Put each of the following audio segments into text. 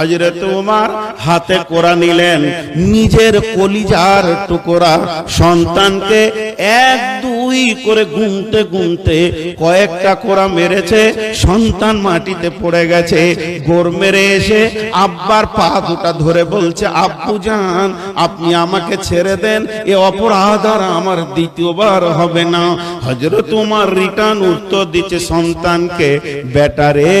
হজরত উমার হাতে কোরা নিলেন। নিজের কলিজার টুকরা সন্তানকে এক দুই করে গুনতে গুনতে কয়েকটা কোরা মেরেছে, সন্তান মাটিতে পড়ে গেছে, গোর মেরে এসে আব্বার পা দুটা ধরে বলছে, আব্বু যান আপনি আমাকে ছেড়ে দেন, এ অপরাধ আর আমার দ্বিতীয়বার হবে না। হজরত তোমার রিটার্ন উত্তর দিচ্ছে, সন্তানকে বেটারে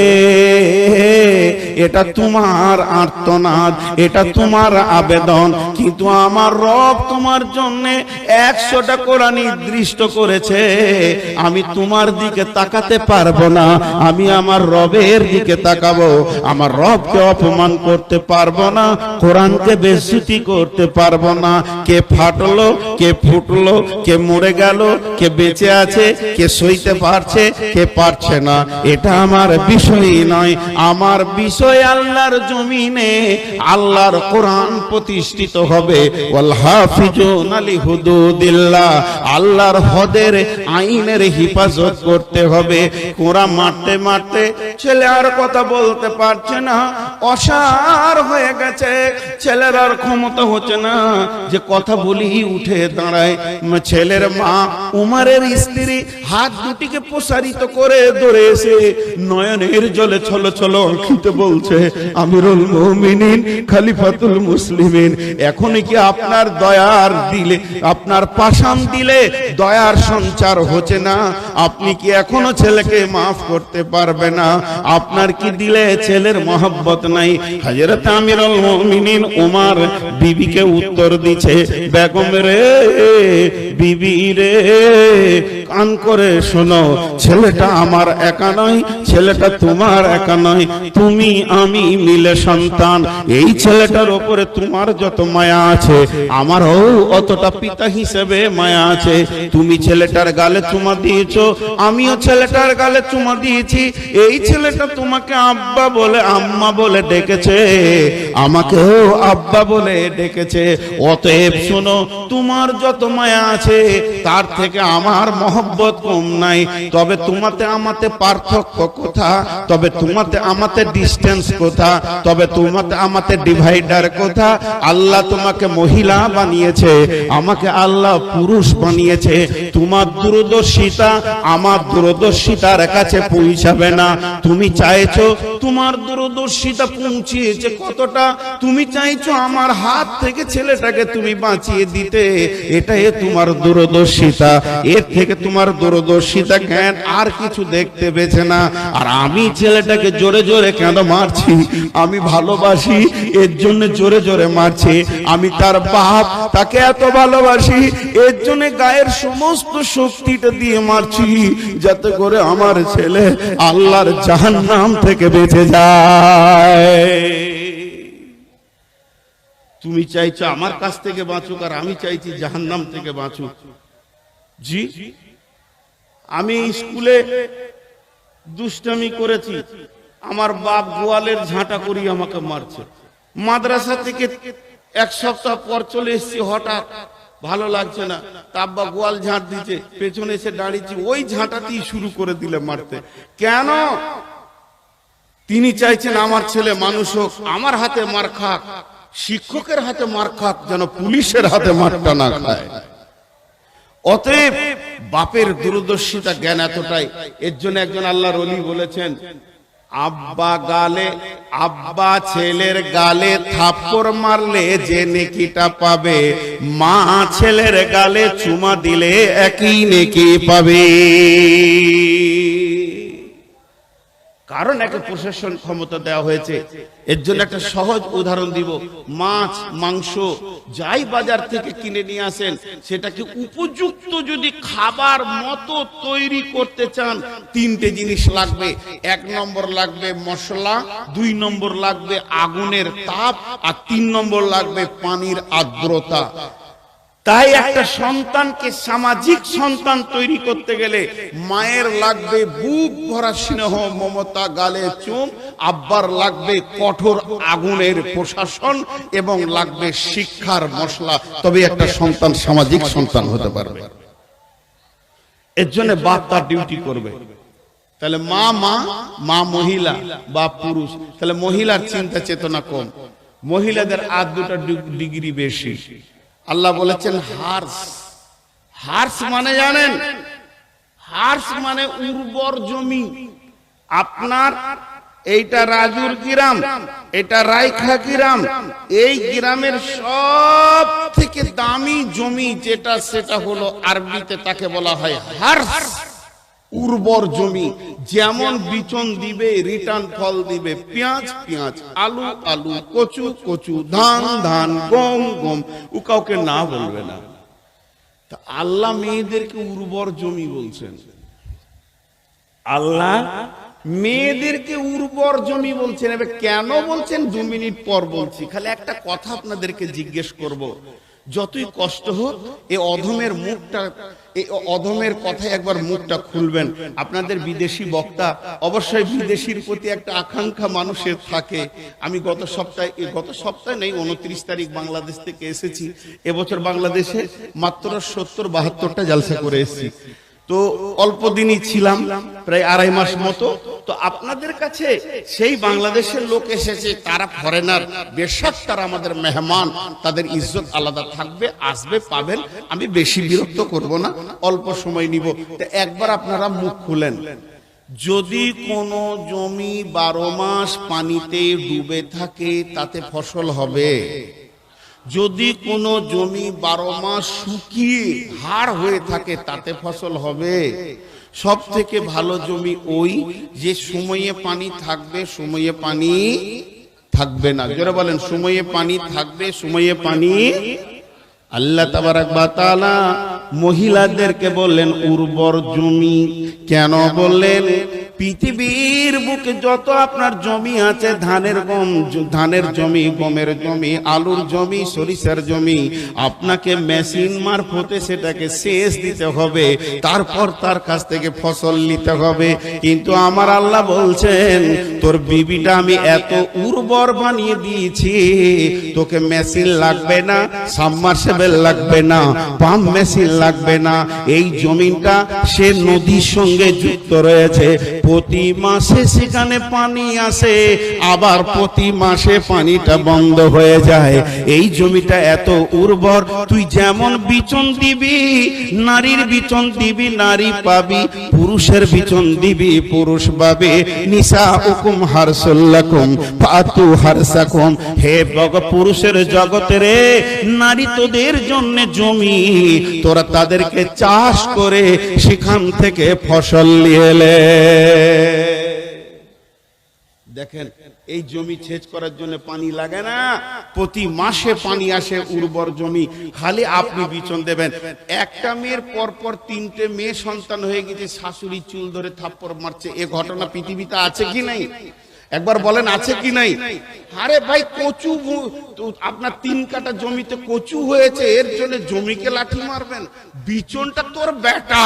এটা তোমার আর্তনাদ, এটা তোমার আবেদন, কিন্তু আমার রব তোমার জন্য একশোটা কোরআন নির্দিষ্ট করেছে, আমি তোমার দিকে তাকাতে পারব না, আমি আমার রবের দিকে তাকাবো, আমার রবকে অপমান করতে পারব না, কোরআনকে বেসুতি করতে পারব না, কে ফাটলো, কে ফুটলো, কে মরে গেল, কে বেঁচে আছে, কে সইতে পারছে, কে পারছে না, এটা আমার বিষয় নয়, আমার বিষয় আল্লাহর জমিনে, আল্লাহর কোরআন প্রতিষ্ঠিত হবে আল্লাহর হদের আইনের হিফাজত করতে হবে। কোরআন মারতে মারতে ছেলে আর কথা বলতে পারছে না। অসার হয়ে গেছে। ছেলের আর ক্ষমতা হচ্ছে না যে কথা বলি উঠে দাঁড়ায়। ছেলের মা উমারের স্ত্রী হাত দুটিকে প্রসারিত করে ধরে এসে নয়নের জলে ছলো ছলো আঁকিতে বলছে, আমিরুল মুমিনিন, খালিফাতুল মুসলিমিন এখন কি আপনার দয়ার দিলে, আপনার পাশান দিলে দয়ার সঞ্চার হচ্ছে না। আপনি কি এখনও ছেলেকে মাফ করতে পারবে না? আপনার কি দিলে ছেলের মহব্বত নাই? হযরত আমিরুল মুমিনিন উমার বিবিকে উত্তর দিছে, বেগম রে, বিবি রে, কান করে শোনো, ছেলেটা আমার একা নয়, ছেলেটা তোমার একা নয়, তুমি আমি মিলে সন্তান। এই ছেলেটার ওপরে তোমার যত মায়া আছে, আমারও অতটা পিতা হিসেবে মায়া আছে। তুমি ছেলেটার গালে চুমা দিয়েছ? আমিও ছেলেটার গালে চুমা দিয়েছি। এই ছেলেটা তোমাকে আব্বা বলে আম্মা বলে ডেকেছে। আমাকেও আব্বা বলে ডেকেছে। অতএব শোনো, তোমার যত মায়া আছে, তার থেকে আমার মহব্বত কম নাই। তবে তোমাতে আমাতে পার্থক্য কোথা? তবে তোমাতে আমাতে ডিস্টেন্স কোথা? তবে তোমাতে আমাতে ডিভাইডার কোথা? আল্লাহ তোমাকে মহিলা বানিয়েছে। আমাকে আল্লাহ পুরুষ বানিয়েছে। তোমার দূরদর্শিতা আমার দূরদর্শিতার কাছে পৌঁছাবে না। তুমি চাইছো তোমার দূরদর্শিতা পৌঁছিয়েছে কতটা? তুমি চাইছো আমার হাত থেকে ছেলেটাকে তুমি বাঁচিয়ে দিতে। এটাই তোমার দূরদর্শিতা। এর থেকে তোমার দূরদর্শিতা জ্ঞান আর কিছু দেখতে পেছে না। আর আমি ছেলেটাকে জোরে জোরে কেন মারছি? আমি ভালোবাসি, এর জন্য জোরে জোরে মারছি। আমি তার বাপ, তাকে এত ভালোবাসি, এর জন্য গায়ের সমস্ত শক্তিটা দিয়ে মারছি, যাতে করে আমার ছেলে আল্লাহর জাহান্নাম থেকে বেঁচে যায়। তুমি চাইছো আমার কাছ থেকে বাঁচুক আর আমি চাইছি জাহান্নাম থেকে বাঁচুক। জি, আমি স্কুলে দুষ্টামি করেছি। আমার বাপ গোয়ালের ঝাঁটা করি আমাকে মারছে। মাদ্রাসা থেকে এক সপ্তাহ পর চলে এসেছি হঠাৎ। ভালো লাগছে না। তা আব্বা গোয়াল ঝাঁট দিচ্ছে পেছনে এসে দাঁড়িয়েছি। ওই ঝাঁটাতেই শুরু করে দিলে মারতে। কেন? তিনি চাইছেন আমার ছেলে মানুষ হোক, আমার হাতে মার খাক, শিক্ষকের হাতে মার খাক, যেন পুলিশের হাতে মারটা না খায়। অতএব বাপের দূরদর্শিতা জ্ঞান এতটাই। এর জন্য একজন আল্লাহর অলি বলেছেন আব্বা গালে, আব্বা ছেলের গালে থাপ্পড় মারলে যে নেকিটা পাবে। মা ছেলের গালে চুমা দিলে একই নেকি পাবে। কারণ একটা প্রশাসন ক্ষমতা দেওয়া হয়েছে। এর জন্য একটা সহজ উদাহরণ দিব। মাছ, মাংস যাই বাজার থেকে কিনে নিয়ে আসেন, সেটাকে উপযুক্ত যদি খাবার মতো তৈরি করতে চান, তিনটে জিনিস লাগবে। এক নম্বর লাগবে মশলা, দুই নম্বর লাগবে আগুনের তাপ, আর তিন নম্বর লাগবে পানির আর্দ্রতা। তাই একটা সন্তানকে সামাজিক সন্তান তৈরি করতে গেলে মায়ের লাগবে বুক ভরা স্নেহ, মমতা, গালে চুম আব্বার লাগবে কঠোর আগুনের প্রশাসন এবং লাগবে শিক্ষার মশলা। তবে একটা সন্তান সামাজিক সন্তান হতে পারবে। এর জন্য বাপ তার ডিউটি করবে। তাহলে মা মা মা মহিলা বা পুরুষ, তাহলে মহিলার চিন্তা চেতনা কম। মহিলাদের আর দুটা ডিগ্রি বেশি। আল্লাহ বলেছেন হার্স। হার্স মানে জানেন? হার্স মানে উর্বর জমি। আপনার এইটা রাজুর গ্রাম, এটা রাইখা গ্রাম। এই গ্রামের সব থেকে দামি জমি যেটা, সেটা হলো আরবিতে তাকে বলা হয় হার্স। উর্বর জমি যেমন বিচন দিবে রিটার্ন ফল দিবে পেঁয়াজ পেঁয়াজ আলু আলু কচু কচু ধান ধান গম গম ও কাউকে না বলবে না। তা আল্লাহ মেয়েদেরকে উর্বর জমি বলছেন। আল্লাহ মেয়েদেরকে উর্বর জমি বলছেন। এবার কেন বলছেন? দু মিনিট পর বলছি। খালি একটা কথা আপনাদেরকে জিজ্ঞেস করব। যতই কষ্ট হোক, এ অধমের মুখটা এই অধমের কথায় একবার মুখটা খুলবেন। আপনাদের বিদেশি বক্তা, অবশ্যই বিদেশির প্রতি একটা আকাঙ্ক্ষা মানুষের থাকে। আমি গত সপ্তাহে গত সপ্তাহে নেই, উনত্রিশ তারিখ বাংলাদেশ থেকে এসেছি। এবছর বাংলাদেশে মাত্র সত্তর বাহাত্তরটা জালসা করে এসেছি। তো অল্প দিনই ছিলাম, প্রায় আড়াই মাস মতো। তো আপনাদের কাছে সেই বাংলাদেশের লোক এসেছে, তারা ফরেনার বেশক তারা আমাদের মেহমান, তাদের ইজ্জত আলাদা থাকবে, আসবে, পাবেন। আমি বেশি বিরক্ত করব না, অল্প সময় নিব। তো একবার আপনারা মুখ খুলেন। যদি কোনো জমি বারো মাস পানিতে ডুবে থাকে, তাতে ফসল হবে। যদি কোনো জমি বারো মাস শুকিয়ে হাড় হয়ে থাকে, তাতে ফসল হবে। সব থেকে ভালো জমি ওই যে সময়ে পানি থাকবে, সময়ে পানি থাকবে না। যারা বলেন, সময়ে পানি থাকবে, সময়ে পানি আল্লাহ মহিলাদেরকে বললেন, উর্বর জমি। কেন বললেন? পৃথিবীর বুকে যত আপনার জমি আছে, ধানের গম, ধানের জমি, গমের জমি, আলুর জমি, সরিষার জমি, আপনাকে মেশিন মারফতে সেটাকে সেচ দিতে হবে, তারপর তার কাছ থেকে ফসল নিতে হবে। কিন্তু আমার আল্লাহ বলছেন, তোর বিবিটা আমি এত উর্বর বানিয়ে দিয়েছি, তোকে মেশিন লাগবে না, সাবমার্সেবল লাগবে না, পাম্প মেশিন লাগবে না, এই জমিটা সে নদীর সঙ্গে যুক্ত রয়েছে প্রতি মাসে সেখানে পানি আসে, আবার প্রতি মাসে পানিটা বন্ধ হয়ে যায়। এই জমিটা এত উর্বর, তুই যেমন বিচন দিবি, নারীর বিচন দিবি, নারী পাবি, পুরুষের বিচন দিবি, পুরুষ পাবে। নিসা হুকুম হারসুল্লাকুম, ফাতু হারসাকুম। হে বগ, পুরুষের জগতে রে, নারী তোদের জন্য জমি। তোরা তাদেরকে চাষ করে সেখান থেকে ফসল নিয়ে এলে দেখেন, এই জমি সেচ করার জন্য পানি লাগে না। প্রতি মাসে পানি আসে উর্বর জমি। খালি আপনি বিচন দেবেন। একটা মেয়ের পর পর তিনটে মেয়ে সন্তান হয়ে গেছে, শাশুড়ি চুল ধরে থাপ্পড় মারছে। এ ঘটনা পৃথিবীতে আছে কি নাই? একবার বলেন, আছে কি নাই? আরে ভাই, কচু আপনার তিন কাটা জমিতে কচু হয়েছে, এর জন্য জমিকে লাঠি মারবেন। বিচনটা তোর বেটা।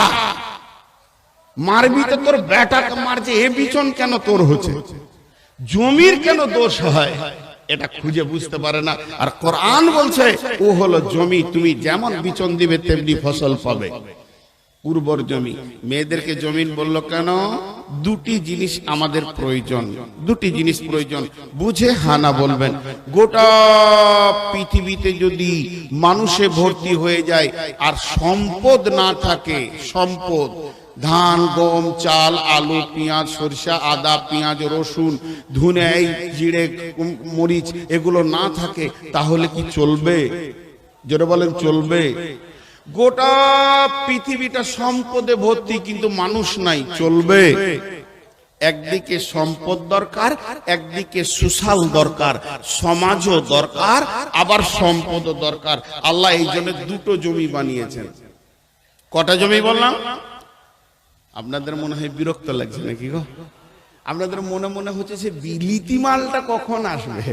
মারবি তো তোর বেটাকে মারছে, এ বিচন কেন তোর হচ্ছে? জমির কেন দোষ হয়? এটা খুঁজে বুঝতে পারে না। আর কোরআন বলছে, ও হলো জমি, তুমি যেমন বিচন দিবে, তেমনি ফসল পাবে। উর্বর জমি। মেয়েদেরকে জমিন বলল কেন? দুটি জিনিস আমাদের প্রয়োজন। দুটি জিনিস প্রয়োজন। বুঝে হানা বলবেন। গোটা পৃথিবীতে যদি মানুষে ভর্তি হয়ে যায় আর সম্পদ না থাকে, সম্পদ ধান, গম, চাল, আলু, পেঁয়াজ, সরিষা, আদা, পেঁয়াজ, রসুন, ধুনে, জিরে মরিচ, এগুলো না থাকে, তাহলে কি চলবে? যেটা বলেন, চলবে। গোটা পৃথিবীটা সম্পদে ভর্তি, কিন্তু মানুষ নাই, চলবে। একদিকে সম্পদ দরকার, একদিকে সুশাল দরকার, সমাজও দরকার, আবার সম্পদও দরকার। আল্লাহ এই জন্য দুটো জমি বানিয়েছেন। কটা জমি বললাম? আপনাদের মনে হয় বিরক্ত লাগছে নাকি গো? আপনাদের মনে মনে হচ্ছে সে বিলিতি মালটা কখন আসবে?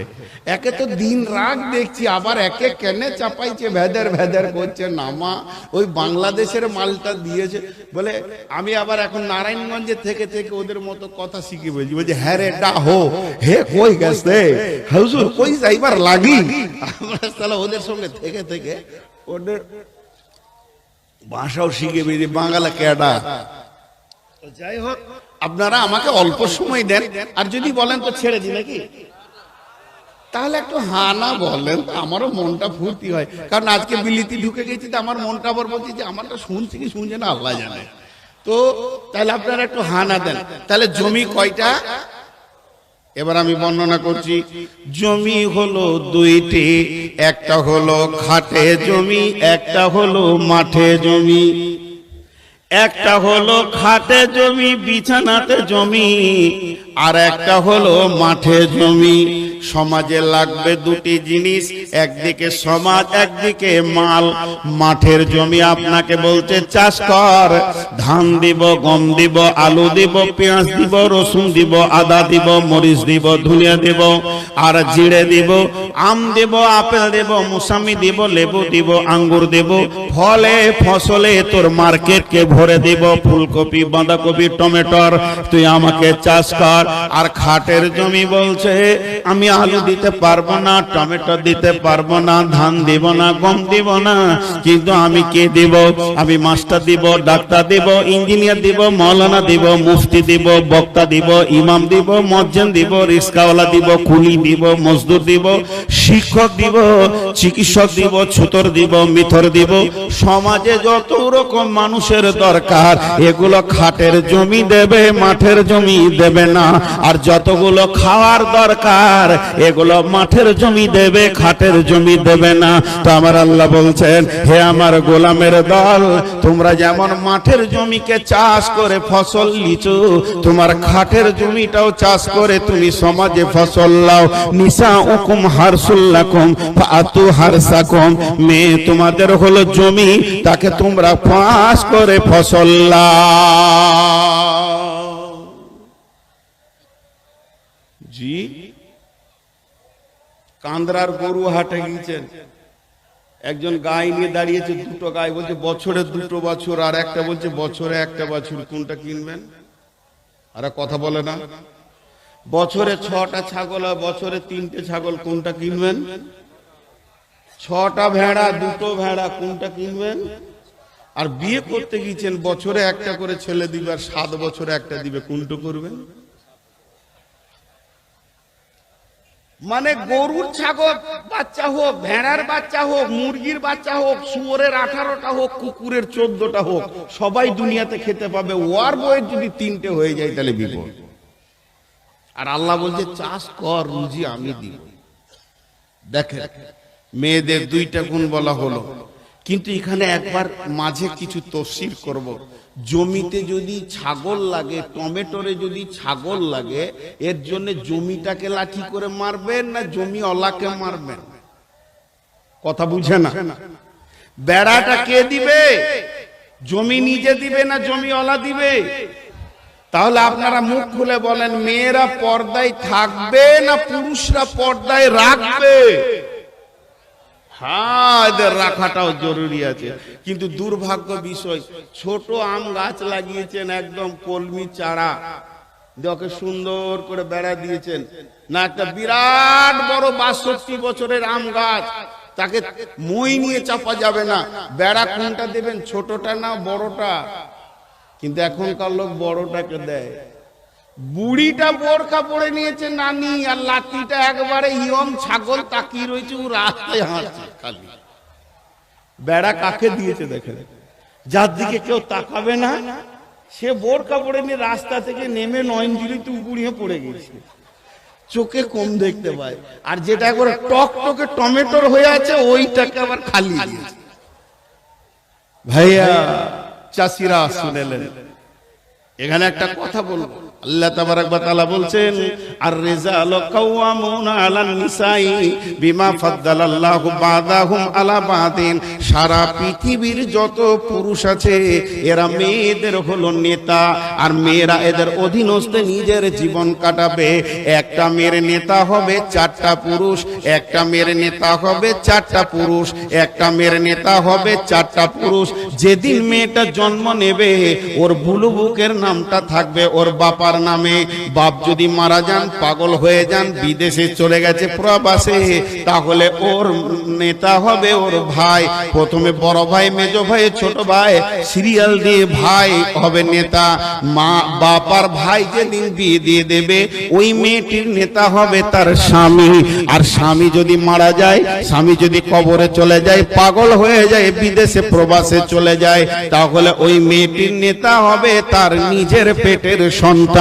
একে তো দিন রাত দেখছি, আবার একে কেনে চাপাইছে, ভেদের ভেদের করছে, নামা। ওই বাংলাদেশের মালটা দিয়েছে। বলে, আমি আবার এখন নারায়ণগঞ্জে থেকে থেকে ওদের মতো কথা শিখে বলছি। বলছি হ্যাঁ রে, ডা, হো, হে কই গেছে? হুজুর, কই যাইবার লাগি? তাহলে ওদের সঙ্গে থেকে থেকে ওদের ভাষাও শিখে বেরিয়ে বাংলা কেডা যাই হোক, আপনারা আমাকে অল্প সময় দেন, আর যদি বলেন তো ছেড়ে দিই নাকি? তাহলে একটু হানা বলেন, আমারও মনটা ফুর্তি হয়। কারণ আজকে বিলিতি ঢুকে গেছি তো আমার মনটা আবার বলছি যে আমারটা শুনছি কি শুনছে না, আল্লাহ জানে। তো তাহলে আপনারা একটু হানা দেন। তাহলে জমি কয়টা? এবার আমি বর্ণনা করছি, জমি হলো দুইটি, একটা হলো খাটে জমি, একটা হলো মাঠে জমি। একটা হলো খাটে জমি বিছানাতে জমি আর একটা হলো মাঠে জমি। সমাজে লাগবে দুটি জিনিস, একদিকে সমাজ, একদিকে মাল। মাঠের জমি আপনাকে বলছে, চাষ কর। ধান দিব, গম দিব, আলু দিব, পেঁয়াজ দিব, রসুন দিব, আদা দিব, মরিচ দিব, ধনিয়া দিব, আর জিড়ে দিব, আম দেব, আপেল দেব মুসামি দিব, লেবু দিব, আঙ্গুর দেব, ফলে, ফসলে তোর মার্কেটকে ভরে দিব, ফুলকপি, বাঁধাকপি, টমেটোর। তুই আমাকে চাষ কর আর খাটের জমি বলছে, আমি আলু দিতে পারব না, টমেটো দিতে পারব না, ধান দিব না, গম দিব না, কিন্তু আমি কে দিব? আমি মাস্টার দিব, ডাক্তার দিব, ইঞ্জিনিয়ার দিব, মৌলানা দিব, মুফতি দিব, বক্তা দিব, ইমাম দিব মজ্জেন দিব, রিস্কাওয়ালা দিব কুলি দিব, মজদুর দিব, শিক্ষক দিব, চিকিৎসক দিব, ছুতর দিব, মিথর দিব। সমাজে যত রকম মানুষের দরকার, এগুলো খাটের জমি দেবে, মাঠের জমি দেবে না। আর যতগুলো খাওয়ার দরকার, এগুলো মাঠের জমি দেবে, খাটের জমি দেবে না। তো আমার আল্লাহ বলছেন, হে আমার গোলামের দল, তোমরা যেমন মাঠের জমিকে চাষ করে ফসল লিচু তোমার খাটের জমিটাও চাষ করে তুমি সমাজে ফসল লাও। নিসা উকুম হারসুল্লাকুম, ফাতু হারসাকুম, মেয়ে তোমাদের হলো জমি, তাকে তোমরা ফাঁস করে ফসল লাও। জি কান্দ্রার গরু হাটে গিয়েছেন। একজন গাই নিয়ে দাঁড়িয়েছে, দুটো গাই বলছে, বছরে দুটো বছর, আর একটা বলছে, বছরে একটা বছর, কোনটা কিনবেন? আর কথা বলে না। বছরে ছটা ছাগল আর বছরে তিনটে ছাগল, কোনটা কিনবেন? ছটা ভেড়া, দুটো ভেড়া, কোনটা কিনবেন? আর বিয়ে করতে গিয়েছেন, বছরে একটা করে ছেলে দিবে, আর সাত বছরে একটা দিবে, কোনটা করবেন? মানে গরুর ছাগল বাচ্চা হোক, ভেড়ার বাচ্চা হোক, মুরগির বাচ্চা হোক, শুয়োরের আঠারোটা হোক, কুকুরের চোদ্দটা হোক, সবাই দুনিয়াতে খেতে পাবে। ওয়ার বয়ের যদি তিনটে হয়ে যায়, তাহলে বিপদ। আর আল্লাহ বলছে, চাষ কর, রুজি আমি দিব। দেখেন, মেয়েদের দুইটা গুণ বলা হলো। কিন্তু এখানে একবার মাঝে কিছু তফসির করব। জমিতে যদি ছাগল লাগে, টমেটোরে যদি ছাগল লাগে, এর জন্য জমিটাকে লাঠি করে মারবেন না জমি অলাকে মারবেন? কথা বুঝে না। বেড়াটা কে দিবে? জমি নিজে দিবে না জমি অলা দিবে? তাহলে আপনারা মুখ খুলে বলেন, মেয়েরা পর্দায় থাকবে না পুরুষরা পর্দায় রাখবে? হ্যাঁ এদের রাখাটাও জরুরি আছে। কিন্তু দুর্ভাগ্য বিষয়, ছোট আম গাছ লাগিয়েছেন একদম কলমি চারা। ওকে সুন্দর করে বেড়া দিয়েছেন। না, একটা বিরাট বড় বাষট্টি বছরের আম গাছ। তাকে মই নিয়ে চাপা যাবে না। বেড়া কোনটা দেবেন? ছোটটা না বড়টা? কিন্তু এখনকার লোক বড়টাকে দেয়। বুড়িটা বোরখা পরে নিয়েছে নানি, আর লাঠিটা একবারে ইয়ম ছাগল তাকিয়ে রয়েছে, ও রাস্তায় হাঁটছে খালি। বেড়া কাকে দিয়েছে দেখেন যার দিকে কেউ তাকাবে না, সে বোরখা পরে নিয়ে রাস্তা থেকে নেমে নয়নজুলিতে উগুড়িয়ে পড়ে গেছে চোখে কম দেখতে পায়, আর যেটা করে টক টকে টমেটোর হয়ে আছে, ওইটাকে আবার খালি ভাইয়া, চাষিরা শুনেলেন। এখানে একটা কথা বলব। আল্লাহ তাবারাক ওয়া তাআলা বলছেন আর রিজালু কাওয়ামুনা আলান নিসাই বিমা ফাদ্দালাল্লাহু বাদাহুম আলা বাদিন। সারা পৃথিবীর যত পুরুষ আছে, এরা মেয়েদের হলো নেতা, আর মেয়েরা এদের অধীনস্থে নিজের জীবন কাটাবে। একটা মেয়ের নেতা হবে চারটা পুরুষ, একটা মেয়ের নেতা হবে চারটা পুরুষ, একটা মেয়ের নেতা হবে চারটা পুরুষ। যেদিন মেয়েটা জন্ম নেবে, ওর বুলু বুকের নামটা থাকবে, ওর বাবার বাবার নামে বাপ যদি মারা যান, পাগল হয়ে যান, বিদেশে চলে গেছে প্রবাসে, তাহলে ওর নেতা হবে ওর ভাই। প্রথমে বড় ভাই, মেজ ভাই, ছোট ভাই, সিরিয়াল দিয়ে ভাই হবে নেতা। মা বাপার ভাই যেদিন বিয়ে দিয়ে দেবে, ওই মেয়েটির নেতা হবে তার স্বামী। আর স্বামী যদি মারা যায়, স্বামী যদি কবরে চলে যায়, পাগল হয়ে যায়, বিদেশে প্রবাসে চলে যায়, তাহলে ওই মেয়েটির নেতা হবে তার নিজের পেটের সন্তান।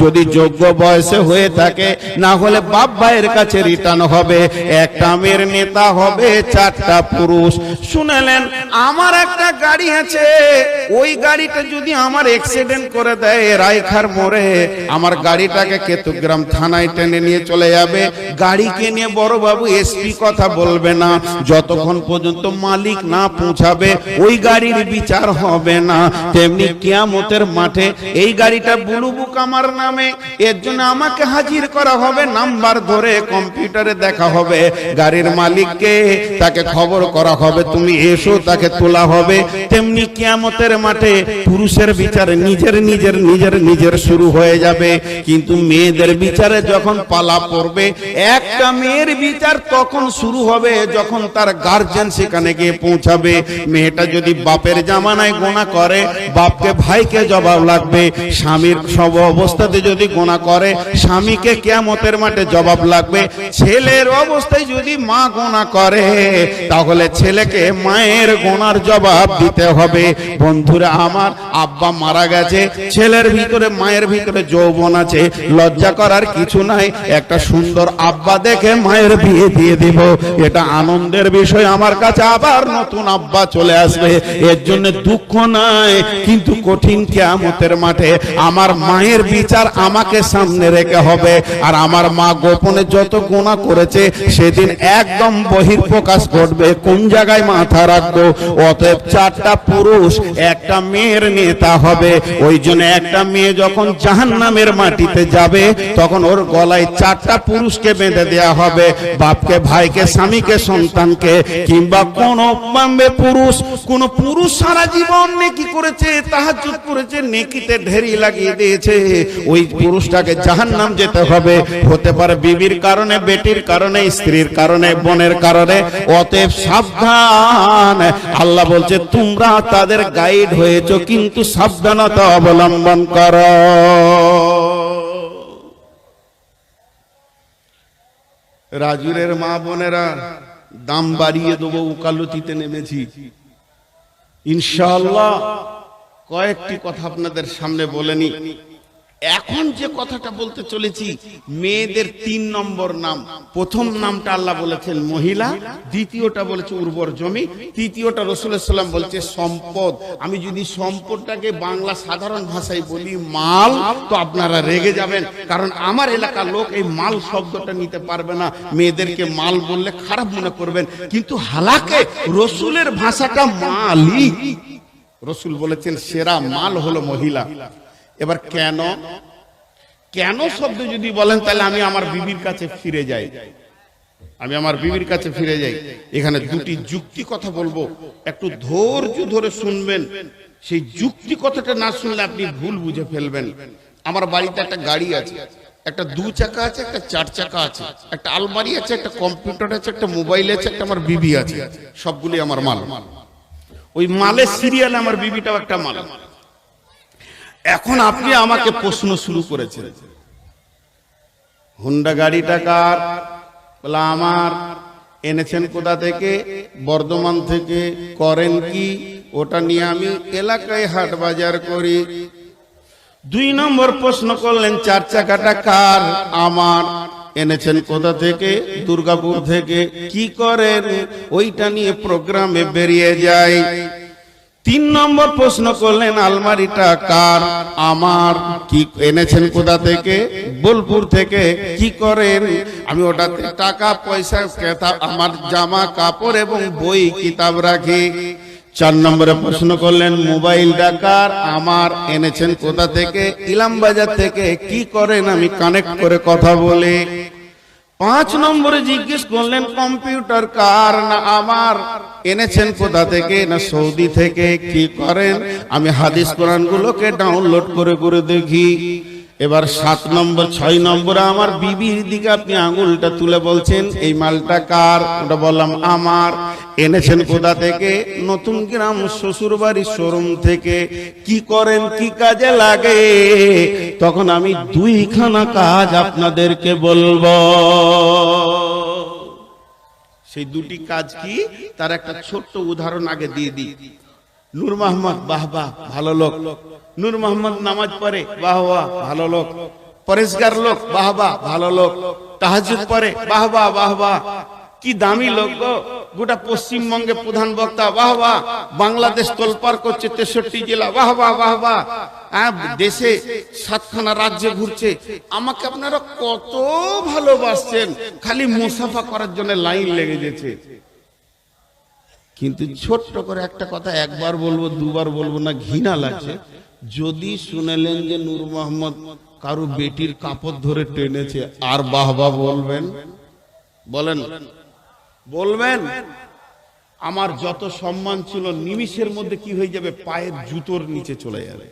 যদি যোগ্য বয়সে হয়ে থাকে, না হলে বাপ ভাইয়ের কাছে রিটার্ন হবে। একটা মেয়ের নেতা হবে চারটা পুরুষ। শুনেলেন, আমার একটা গাড়ি আছে। ওই গাড়িটা যদি আমার অ্যাক্সিডেন্ট করে দেয়, রায়খার মোড়ে, আমার গাড়িটাকে কেতুগ্রাম থানায় টেনে নিয়ে চলে যাবে। গাড়িকে নিয়ে বড় বাবু এসপি কথা বলবে না। যতক্ষণ পর্যন্ত মালিক না পৌঁছাবে, ওই গাড়ির বিচার হবে না। তেমনি কিয়ামতের মাঠে এই গাড়িটা বুলুবুক আমার নামে এর জন্য আমাকে হাজির করা হবে, নাম্বার ধরে কম্পিউটারে দেখা হবে, গাড়ির মালিককে তাকে খবর করা হবে, তুমি এসো, তাকে তোলা হবে। তেমনি কিয়ামতের মাঠে পুরুষের বিচারে নিজের নিজের নিজের নিজের শুরু হয়ে যাবে। কিন্তু মেয়েদের বিচারে যখন পালা পড়বে, একটা মেয়ের বিচার তখন শুরু হবে, যখন তার গার্জেন সেখানে গিয়ে পৌঁছাবে। মেয়েটা যদি বাপের জামানায় গোনা করে, বাপকে ভাইকে জবাব লাগবে, স্বামীর সব অবস্থাতে যদি গোনা করে, স্বামীকে কেমতের মাঠে জবাব লাগবে, ছেলের অবস্থায় যদি মা গোনা করে, তাহলে ছেলেকে মায়ের গোনার জবাব দিতে হবে। বন্ধুরা, আমার আব্বা মারা গেছে, ছেলের ভিতরে মায়ের ভিতরে যৌবন আছে, লজ্জা করার কিছু নাই। একটা সুন্দর আব্বা দেখে মায়ের বিয়ে দিয়ে দিব। এটা আনন্দের বিষয়। আমার কাছে আবার নতুন আব্বা চলে আসবে। এর জন্য দুঃখ নাই, কিন্তু কঠিন কেয়ামতের মাঠে আমার মায়ের বিচার আমাকে সামনে রেখে হবে। আর আমার মা গোপনে যত গুণা করেছে, সেদিন একদম বহির প্রকাশ ঘটবে। কোন জায়গায় মাথা রাখব? অতএব চারটা পুরুষ, একটা মেয়ের নেতা হবে। ওই জন্য একটা মেয়ে যখন জাহান নামের মাটিতে যাবে, তখন ওর গলায় চারটা পুরুষকে বেঁধে দেয়া হবে। বাপকে, ভাইকে, স্বামীকে, সন্তানকে, কিংবা কোন পুরুষ কোন পুরুষ সারা জীবন নেকি করেছে, তাহাজ্জুদ করেছে, নেকিতে ঢেরি লাগিয়ে দিয়েছে। ওই পুরুষটাকে জাহান্নাম যেতে হবে। হতে পারে বিবির কারণে, বেটির কারণে, স্ত্রীর কারণে, বোনের কারণে। অতএব সাবধান। আল্লাহ বলছে, তোমরা তাদের গাইড হয়েছো, কিন্তু সাবধানতা অবলম্বন করো। রাজুরের মা বোনেরা দাম বাড়িয়ে দেবো, উকালতিতে নেমেছি। ইনশাআল্লাহ কয়েকটি কথা আপনাদের সামনে বলেনি এখন যে কথাটা বলতে চলেছি, মেয়েদের তিন নম্বর নাম। প্রথম নামটা আল্লাহ বলেছেন মহিলা, দ্বিতীয়টা বলেছে উর্বর জমি, তৃতীয়টা রসুলাম বলছে সম্পদ। আমি যদি সম্পদটাকে বাংলা সাধারণ ভাষায় বলি মাল, তো আপনারা রেগে যাবেন, কারণ আমার এলাকার লোক এই মাল শব্দটা নিতে পারবে না। মেয়েদেরকে মাল বললে খারাপ মনে করবেন, কিন্তু হালাকে রসুলের ভাষাটা মালই রসুল বলেছেন, সেরা মাল হলো মহিলা। এবার কেন? কেন শব্দ যদি বলেন, তাহলে আমি আমার বিবির কাছে ফিরে যাই। আমি আমার বিবির কাছে ফিরে যাই। এখানে দুটি যুক্তি কথা বলব। একটু ধৈর্য ধরে শুনবেন। সেই যুক্তি কথাটা না শুনলে আপনি ভুল বুঝে ফেলবেন। আমার বাড়িতে একটা গাড়ি আছে। একটা দু চাকা আছে, একটা চার চাকা আছে। একটা আলমারি আছে, একটা কম্পিউটার আছে, একটা মোবাইল আছে, একটা আমার বিবি আছে। সবগুলি আমার মাল। ওই মালের সিরিয়ালে আমার বিবিটাও একটা মাল। এখন আপনি আমাকে প্রশ্ন শুরু করেছেন। হুন্ডা গাড়িটা কার? বলে আমার। এনেছেন কোথা থেকে? বর্ধমান থেকে। করেন কি? ওটা নিয়ে আমি এলাকায় হাট বাজার করি। দুই নম্বর প্রশ্ন করলেন, চার চাকাটা কার? আমার। এনেছেন কোথা থেকে? দুর্গাপুর থেকে। কি করেন? ওইটা নিয়ে প্রোগ্রামে বেরিয়ে যায় তিন নম্বর প্রশ্ন করলেন, আলমারিটা কার? আমার কি এনেছেন কোথা থেকে? বোলপুর থেকে। কি করেন? আমি ওটাতে টাকা, পয়সা ক্রেতা আমার জামা, কাপড় এবং বই, কিতাব রাখি। চার নম্বরে প্রশ্ন করলেন মোবাইল ডাকার আমার এনেছেন কোথা থেকে? ইলাম বাজার থেকে। কি করেন? আমি কানেক্ট করে কথা বলি। পাঁচ নম্বরে জিজ্ঞেস করলেন, কম্পিউটার কার না আমার? এনেছেন কোথা থেকে? না, সৌদি থেকে। কি করেন? আমি হাদিস কোরআন গুলোকে ডাউনলোড করে করে দেখি। এবার সাত নম্বর, ছয় নম্বরে আমার বিবির দিকে আপনি আঙুলটা তুলে বলছেন, এই মালটা কার? ওটা বললাম, আমার। এনেছেন কোথা থেকে? নতুন গ্রাম শ্বশুর বাড়ির শোরুম থেকে। কি করেন, কি কাজে লাগে? তখন আমি দুইখানা কাজ আপনাদেরকে বলব। সেই দুটি কাজ কি? তার একটা ছোট্ট উদাহরণ আগে দিয়ে দিই। নূর মোহাম্মদ বাহ বাহ ভালো লোক। নূর মোহাম্মদ নামাজ পড়ে বাহ বাহ ভালো লোক। পরেশগার লোক বাহ বাহ ভালো লোক। তাহাজুদ পড়ে বাহ বাহ বাহ বাহ। কি দামি লোক গো। গোটা পশ্চিমবঙ্গে প্রধান বক্তা বাহ বাহ। বাংলাদেশ তোলপার করছে তেষট্টি জেলা বাহ বাহ বাহ বাহ। হ্যাঁ, দেশে সাতখানা রাজ্যে ঘুরছে। আমাকে আপনারা কত ভালোবাসছেন। খালি মুসাফা করার জন্য লাইন লেগে গেছে। কিন্তু ছোট্ট করে একটা কথা একবার বলব, দুবার বলব না, ঘৃণা লাগছে। যদি শুনেলেন যে নূর মোহাম্মদ কারও বেটির কাপড় ধরে টেনেছে, আর বাহ বাহ বলবেন? বলেন। বলবেন? আমার যত সম্মান ছিল, নিমিষের মধ্যে কি হয়ে যাবে? পায়ের জুতোর নিচে চলে যাবে।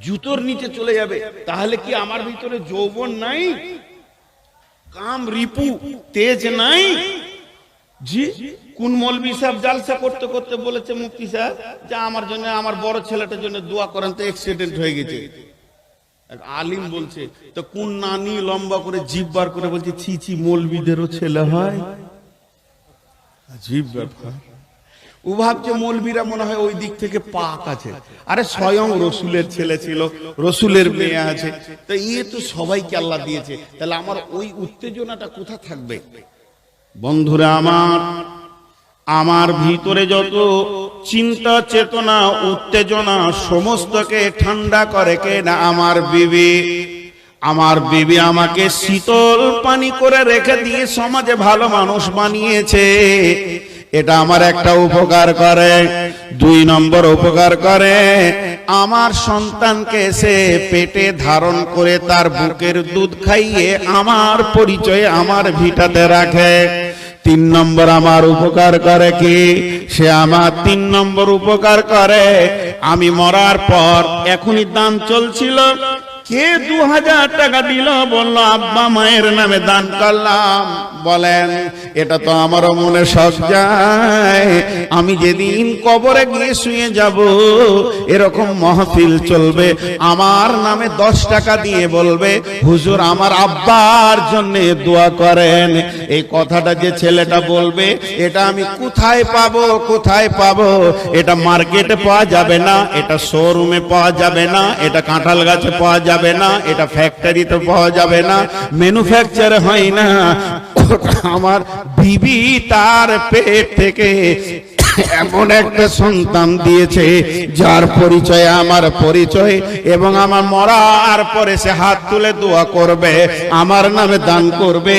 জুতোর নিচে চলে যাবে। তাহলে কি আমার ভিতরে যৌবন নাই? কাম, রিপু, তেজ নাই? জি? কোন মৌলবি সাহেব জালসা করতে করতে বলেছে, মুফতি সাহেব, যে আমার জন্য, আমার বড় ছেলেটার জন্য দোয়া করেন তো অ্যাক্সিডেন্ট হয়ে গেছে। আলিম বলছে, তো কোন নানি লম্বা করে জিভ বার করে বলছে, ছি ছি, মৌলবিদেরও ছেলে হয়? আজীব ব্যাপার। ও ভাবছে মৌলবীরা মনে হয় ওই দিক থেকে পাক আছে। আরে স্বয়ং রসুলের ছেলে ছিল, রসুলের মেয়ে আছে। তো ইয়ে তো সবাইকে আল্লাহ দিয়েছে। তাহলে আমার ওই উত্তেজনাটা কোথা থাকবে? বন্ধুরা আমার আমার ভিতরে যত চিন্তা, চেতনা, উত্তেজনা, সমস্তকে ঠান্ডা করে কে না আমার বিবি? আমার বিবি আমাকে শীতল পানি করে রেখে দিয়ে সমাজে ভালো মানুষ বানিয়েছে। এটা আমার একটা উপকার করে। দুই নম্বর উপকার করে, আমার সন্তানকে সে পেটে ধারণ করে তার বুকের দুধ খাইয়ে আমার পরিচয়ে আমার ভিটাতে রাখে। তিন নম্বর আমার উপকার করে কি? সে আমার তিন নম্বর উপকার করে। আমি মরার পর এখনই দান চলছিল। কে দু হাজার টাকা দিল? বলল, আব্বা মায়ের নামে দান করলাম। বলেন, এটা তো আমারও মনে শখ যায়। আমি যেদিন কবরে গিয়ে শুয়ে যাব, এরকম মহফিল চলবে। আমার নামে দশ টাকা দিয়ে বলবে, হুজুর, আমার আব্বার জন্য দোয়া করেন। এই কথাটা যে ছেলেটা বলবে, এটা আমি কোথায় পাবো কোথায় পাবো? এটা মার্কেটে পাওয়া যাবে না, এটা শোরুমে পাওয়া যাবে না, এটা কাঁঠাল গাছে পাওয়া যাবে না, এটা ফ্যাক্টরিতে পাওয়া যাবে না ম্যানুফ্যাকচার হয় না। আমার বিবি তার পেট থেকে এমন একটা সন্তান দিয়েছে, যার পরিচয় আমার পরিচয়, এবং আমার মরার পরে সে হাত তুলে দোয়া করবে, আমার নামে দান করবে।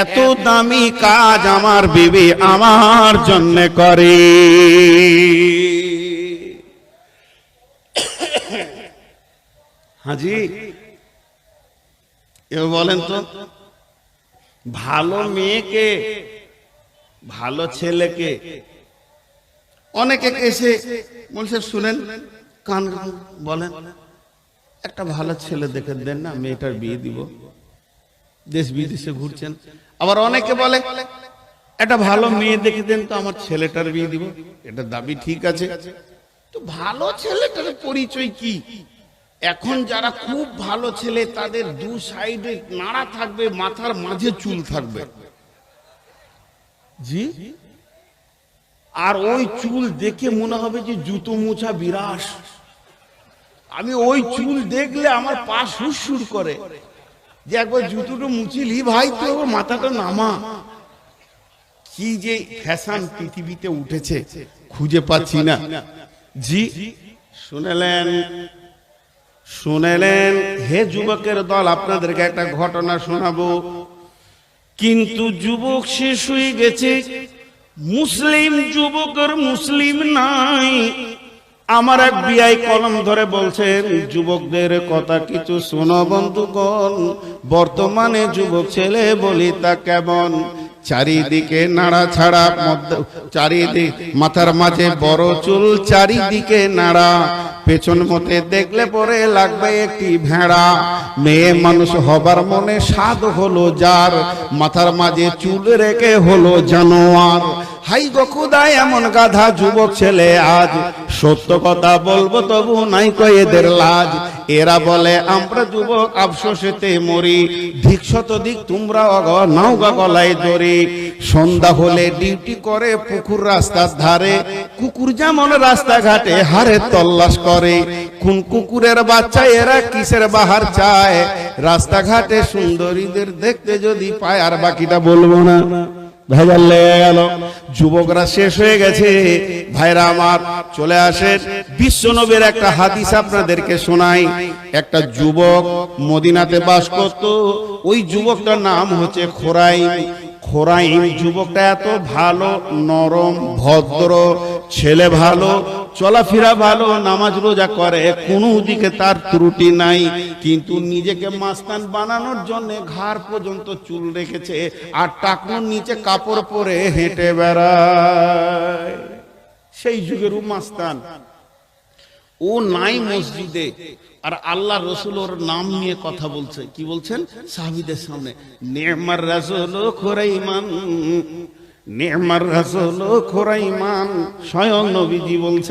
এত দামি কাজ আমার বিবি আমার জন্য করে। হাজি, এবার বলেন তো, ভালো মেয়েকে, ভালো ছেলেকে অনেকে এসে বলছে, শুনেন, কান বলেন, একটা ভালো ছেলে দেখে দেন না, মেয়েটার বিয়ে দিব। দেশ বিদেশে ঘুরছেন। আবার অনেকে বলে, একটা ভালো মেয়ে দেখে দেন তো আমার ছেলেটার বিয়ে দিব, এটা দাবি ঠিক আছে। তো ভালো ছেলেটার পরিচয় কি? এখন যারা খুব ভালো ছেলে তাদের দু সাইডে নাড়া থাকবে মাথার মাঝে চুল থাকবে। জি? আর ওই চুল দেখে মনে হবে যে জুতো মোছা বিরাস আমি ওই চুল দেখলে আমার পা সুর করে। যে একবার জুতোটা মুছিলি ভাই তো মাথাটা নামা। কি যে ফ্যাশন পৃথিবীতে উঠেছে খুঁজে পাচ্ছি না। জি? শুনেলেন? শুনেলেন, হে যুবকের দল, আপনাদেরকে একটা ঘটনা শোনাবো। কিন্তু যুবক হয়ে গেছে। মুসলিম যুবকের মুসলিম নাই। আমার এক বিআই কলম ধরে বলছেন, যুবকদের কথা কিছু শোনো বন্ধুগণ, বর্তমানে যুবক ছেলে বলি তা কেমন? চারিদিকে নাড়া ছাড়া চারিদিক মাথার মাঝে বড় চুল, চারিদিকে নাড়া। পেছন মতে দেখলে পরে লাগবে একটি ভেড়া। মেয়ে মানুষ হবার মনে স্বাদ হলো যার, মাথার মাঝে চুল রেখে হলো জানোয়ার। হাই গকুদায় এমন গাধা যুবক ছেলে আজ। সত্য কথা বলব তবু নাই কয়েদের লাজ। এরা বলে, আমরা যুবক, আফসোসেতে মরি। দিক শত দিক তোমরা নাওগা গলায় দড়ি। সন্ধ্যা হলে ডিউটি করে পুকুর রাস্তার ধারে। কুকুর যেমন রাস্তাঘাটে হারে তল্লাশ করে। কোন কুকুরের বাচ্চা, এরা কিসের বাহার চায়? রাস্তাঘাটে সুন্দরীদের দেখতে যদি পায়, আর বাকিটা বলব না। ভেজাল লেগে গেল। যুবকরা শেষ হয়ে গেছে। ভাইরা আমার, চলে আসেন। বিশ্বনবীর একটা হাদিস আপনাদেরকে শোনাই। একটা যুবক মদিনাতে বাস করত। ওই যুবকটার নাম হচ্ছে খোরাইম। খোরাইম যুবকটা এত ভালো, নরম, ভদ্র ছেলে ভালো, চলাফেরা ভালো, নামাজ রোজা করে, কোনো দিকে তার ত্রুটি নাই। কিন্তু নিজেকে মাস্তান বানানোর জন্য ঘাড় পর্যন্ত চুল রেখেছে আর টাকুর নিচে কাপড় পরে হেঁটে বেড়ায়। সেই যুগের মাস্তান। ও নাই মসজিদে আর আল্লাহ রসুল ওর নাম নিয়ে কথা বলছে। কি বলছেন? সাহাবিদের সামনে নেমার রাসুল খোরাইমান নেমার রাসুল খোরাইমান স্বয়ং নবীজি বলছে